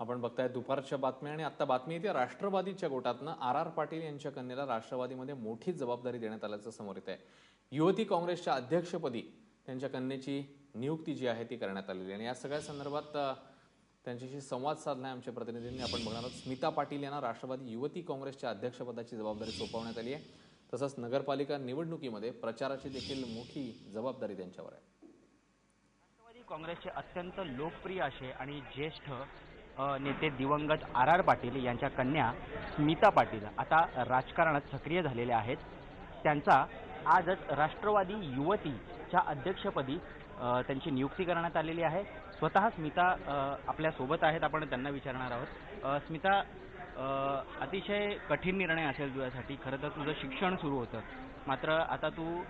आपण बघताय दुपारच्या बातम्या आणि आता बातमी येते. राष्ट्रवादीच्या गोटातनं आर आर पाटील यांच्या कन्येला राष्ट्रवादीमध्ये मोठी जबाबदारी देण्यात आल्याचं समोर येत आहे युवती काँग्रेसच्या अध्यक्षपदी त्यांच्या कन्येची नियुक्ती जी आहे ती करण्यात आलेली आहे. आणि या सगळ्या संदर्भात त्यांच्याशी संवाद साधलाय आमच्या प्रतिनिधींनी. आपण बघणार आहोत स्मिता पाटील यांना राष्ट्रवादी युवती काँग्रेसच्या अध्यक्षपदाची जबाबदारी सोपवण्यात आली आहे. तसंच नगरपालिका निवडणुकीमध्ये प्रचाराची देखील मोठी जबाबदारी त्यांच्यावर आहे. राष्ट्रवादी काँग्रेसचे अत्यंत लोकप्रिय असे आणि ज्येष्ठ नेते दिवंगत आर आर पाटील यांच्या कन्या स्मिता पाटील आता राजकारणात सक्रिय झालेल्या आहेत. त्यांचा आजच राष्ट्रवादी युवतीच्या अध्यक्षपदी त्यांची नियुक्ती करण्यात आलेली आहे. स्वतः स्मिता आपल्यासोबत आहेत आपण त्यांना विचारणार आहोत. स्मिता अतिशय कठीण निर्णय असेल तुझ्यासाठी. खरं तर तुझं शिक्षण सुरू होतं. मात्र आता तू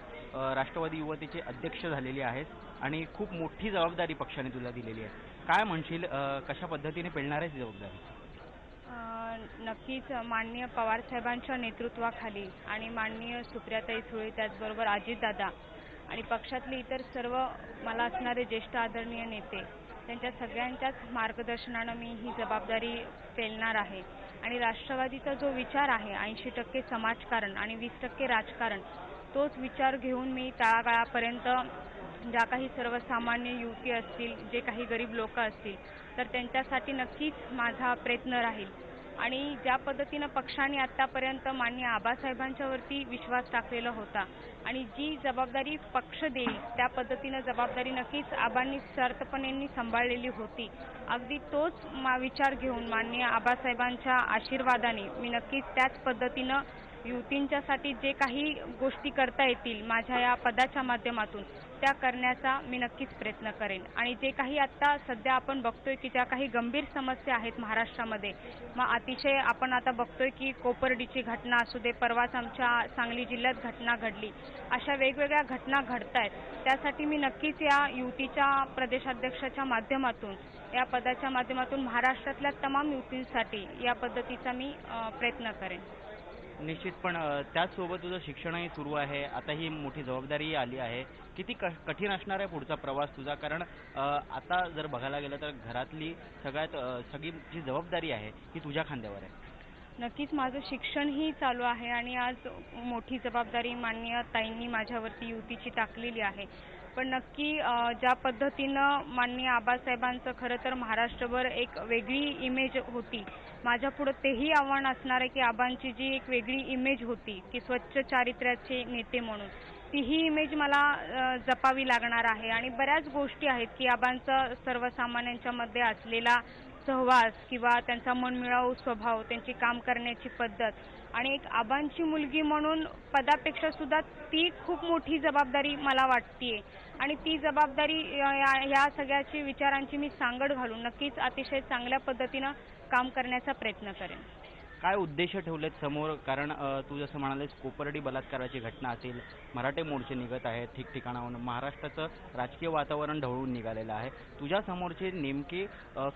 राष्ट्रवादी युवतीचे अध्यक्ष झालेली आहेस आणि खूप मोठी जबाबदारी पक्षाने तुला दिलेली आहे. काय म्हणशील कशा पद्धतीने पेलणार आहे जबाबदारी? नक्कीच माननीय पवारसाहेबांच्या नेतृत्वाखाली आणि माननीय सुप्रियाताई सुळे त्याचबरोबर अजितदादा आणि पक्षातले इतर सर्व मला असणारे ज्येष्ठ आदरणीय नेते त्यांच्या सगळ्यांच्याच मार्गदर्शनानं मी ही जबाबदारी पेलणार आहे. आणि राष्ट्रवादीचा जो विचार आहे ऐंशी टक्के समाजकारण आणि वीस टक्के राजकारण तोच विचार घेऊन मी तळागाळापर्यंत ज्या काही सर्वसामान्य युवती असतील जे काही गरीब लोक असतील तर त्यांच्यासाठी नक्कीच माझा प्रयत्न राहील. आणि ज्या पद्धतीनं पक्षाने आतापर्यंत मान्य आबासाहेबांच्यावरती विश्वास टाकलेला होता आणि जी जबाबदारी पक्ष देईल त्या पद्धतीनं जबाबदारी नक्कीच आबांनी सर्तपणेंनी सांभाळलेली होती. अगदी तोच मा विचार घेऊन माननीय आबासाहेबांच्या आशीर्वादाने मी नक्कीच त्याच पद्धतीनं युवतींच्यासाठी जे काही गोष्टी करता येतील माझ्या या पदाच्या माध्यमातून त्या करण्याचा मी नक्कीच प्रयत्न करेन. आणि जे काही आत्ता सध्या आपण बघतोय की ज्या काही गंभीर समस्या आहेत महाराष्ट्रामध्ये मग अतिशय आपण आता बघतोय की कोपर्डीची घटना असू दे परवाच आमच्या सांगली जिल्ह्यात घटना घडली अशा वेगवेगळ्या घटना घडत आहेत त्यासाठी मी नक्कीच या युतीच्या प्रदेशाध्यक्षाच्या माध्यमातून या पदाच्या माध्यमातून महाराष्ट्रातल्या तमाम युतींसाठी या पद्धतीचा मी प्रयत्न करेन. निश्चित पण त्याचसोबत तुझं शिक्षणही सुरू आहे. आता ही मोठी जबाबदारीही आली आहे. किती क कठीण असणार आहे पुढचा प्रवास तुझा? कारण अ, आता जर बघायला गेलं तर घरातली सगळ्यात अ, सगळी जी जबाबदारी आहे ती तुझ्या खांद्यावर आहे. नक्कीच माझं शिक्षणही चालू आहे आणि आज मोठी जबाबदारी माननीय ताईंनी माझ्यावरती युतीची टाकलेली आहे. पण नक्की ज्या पद्धतीनं माननीय आबासाहेबांचं खरं तर महाराष्ट्रभर एक वेगळी इमेज होती. माझ्या पुढं तेही आव्हान असणार आहे की आबांची जी एक वेगळी इमेज होती की स्वच्छ चारित्र्याचे नेते म्हणून तीही इमेज मला जपावी लागणार आहे. आणि बऱ्याच गोष्टी आहेत की आबांचा सर्वसामान्यांच्या मध्ये असलेला सहवास किंवा त्यांचा मनमिळावू स्वभाव त्यांची काम करण्याची पद्धत आणि एक आबांची मुलगी म्हणून पदापेक्षा सुद्धा ती खूप मोठी जबाबदारी मला वाटतीये. आणि ती जबाबदारी या या सगळ्याची विचारांची मी सांगड घालून नक्कीच अतिशय चांगल्या पद्धतीनं काम करण्याचा प्रयत्न करेन. काय उद्देश ठेवलेत समोर? कारण तू जसं म्हणालेस कोपर्डी बलात्काराची घटना असेल मराठे मोर्चे निघत आहेत ठिकठिकाणाहून. महाराष्ट्राचं राजकीय वातावरण ढवळून निघालेलं आहे. तुझ्या समोरचे नेमके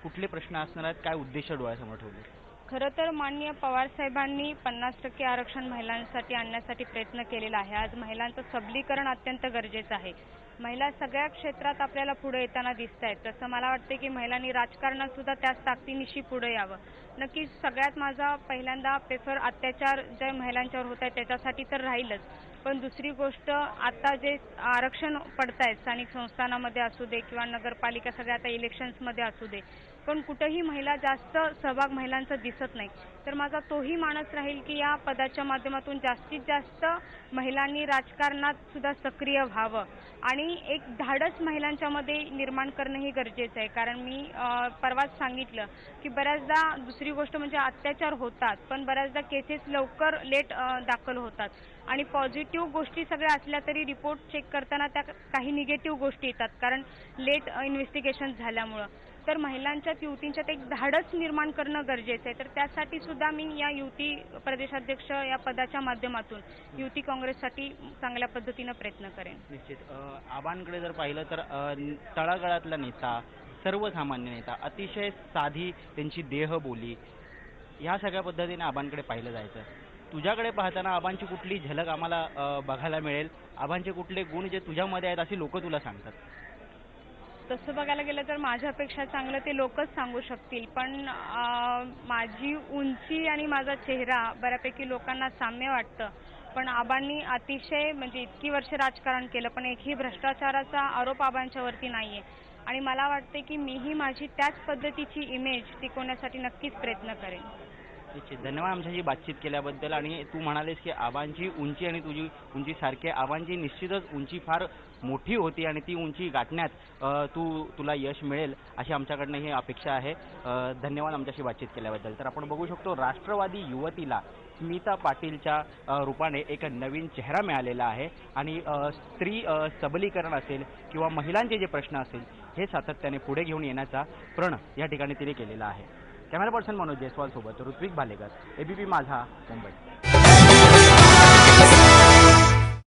कुठले प्रश्न असणार आहेत? काय उद्देश डोळ्यासमोर ठेवले खरं तर माननीय पवार साहेबांनी पन्नास टक्के आरक्षण महिलांसाठी आणण्यासाठी प्रयत्न केलेला आहे. आज महिलांचं सबलीकरण अत्यंत गरजेचं आहे. महिला सगळ्या क्षेत्रात आपल्याला पुढे येताना दिसत आहेत तसं मला वाटतं की महिलांनी राजकारणात सुद्धा त्याच ताकदीनिशी पुढे यावं. नक्कीच सगळ्यात माझा पहिल्यांदा प्रेफर अत्याचार जे महिलांच्यावर होत आहे त्याच्यासाठी तर राहीलच. पण दुसरी गोष्ट आता जे आरक्षण पडत आहेत स्थानिक संस्थानामध्ये असू दे किंवा नगरपालिका सगळ्या आता इलेक्शन्समध्ये असू दे पण कुठेही महिला जास्त सहभाग महिलांचा दिसत नाही. तर माझा तोही मानस राहील की या पदाच्या माध्यमातून जास्तीत जास्त महिलांनी राजकारणात सुद्धा सक्रिय व्हावं. आणि एक धाडस महिलांच्यामध्ये निर्माण करणंही गरजेचं आहे. कारण मी परवाच सांगितलं की बऱ्याचदा दुसरी गोष्ट म्हणजे अत्याचार होतात पण बऱ्याचदा केसेस लवकर लेट दाखल होतात. आणि पॉझिटिव्ह गोष्टी सगळ्या असल्या तरी रिपोर्ट चेक करताना त्या काही निगेटिव्ह गोष्टी येतात. कारण लेट इन्व्हेस्टिगेशन झाल्यामुळं. तर महिलांच्यात युवतींच्यात एक धाडस निर्माण करणं गरजेचं आहे. तर त्यासाठी सुद्धा मी या युवती प्रदेशाध्यक्ष या पदाच्या माध्यमातून युवती काँग्रेससाठी चांगल्या पद्धतीनं प्रयत्न करेन. निश्चित. आव्हानकडे आबांकडे जर पाहिलं तर तळागळातला तळागाळातला नेता सर्वसामान्य नेता अतिशय साधी त्यांची देहबोली ह्या सगळ्या पद्धतीने आबांकडे पाहिलं जायचं. तुझ्याकडे पाहताना आबांची कुठली झलक आम्हाला बघायला मिळेल? आबांचे कुठले गुण जे तुझ्यामध्ये आहेत अशी लोक तुला सांगतात? तसं बघायला गेलं तर माझ्यापेक्षा चांगलं ते लोकच सांगू शकतील. पण माझी उंची आणि माझा चेहरा बऱ्यापैकी लोकांना साम्य वाटतं. पण आबांनी अतिशय म्हणजे इतकी वर्ष राजकारण केलं पण एकही भ्रष्टाचाराचा आरोप आबांच्यावरती नाहीये. आणि मला वाटते की मीही माझी त्याच पद्धतीची इमेज टिकवण्यासाठी नक्कीच प्रयत्न करेन. निश्चित. धन्यवाद आमच्याशी बातचीत केल्याबद्दल. आणि तू म्हणालेस की आबांची उंची आणि तुझी उंची सारखी आबांची निश्चितच उंची फार मोठी होती आणि ती उंची गाठण्यात तू तुला यश मिळेल अशी आमच्याकडनं ही अपेक्षा आहे. धन्यवाद आमच्याशी बातचीत केल्याबद्दल. तर आपण बघू शकतो राष्ट्रवादी युवतीला स्मिता पाटीलच्या रूपाने एक नवीन चेहरा मिळालेला आहे. आणि स्त्री सबलीकरण असेल किंवा महिलांचे जे प्रश्न असतील हे सातत्याने पुढे घेऊन येण्याचा प्रण या ठिकाणी तिने केलेला आहे. कॅमेरा पर्सन मनोज जयस्वाल सोबत ऋत्विक भालेकर एबीपी माझा मुंबई.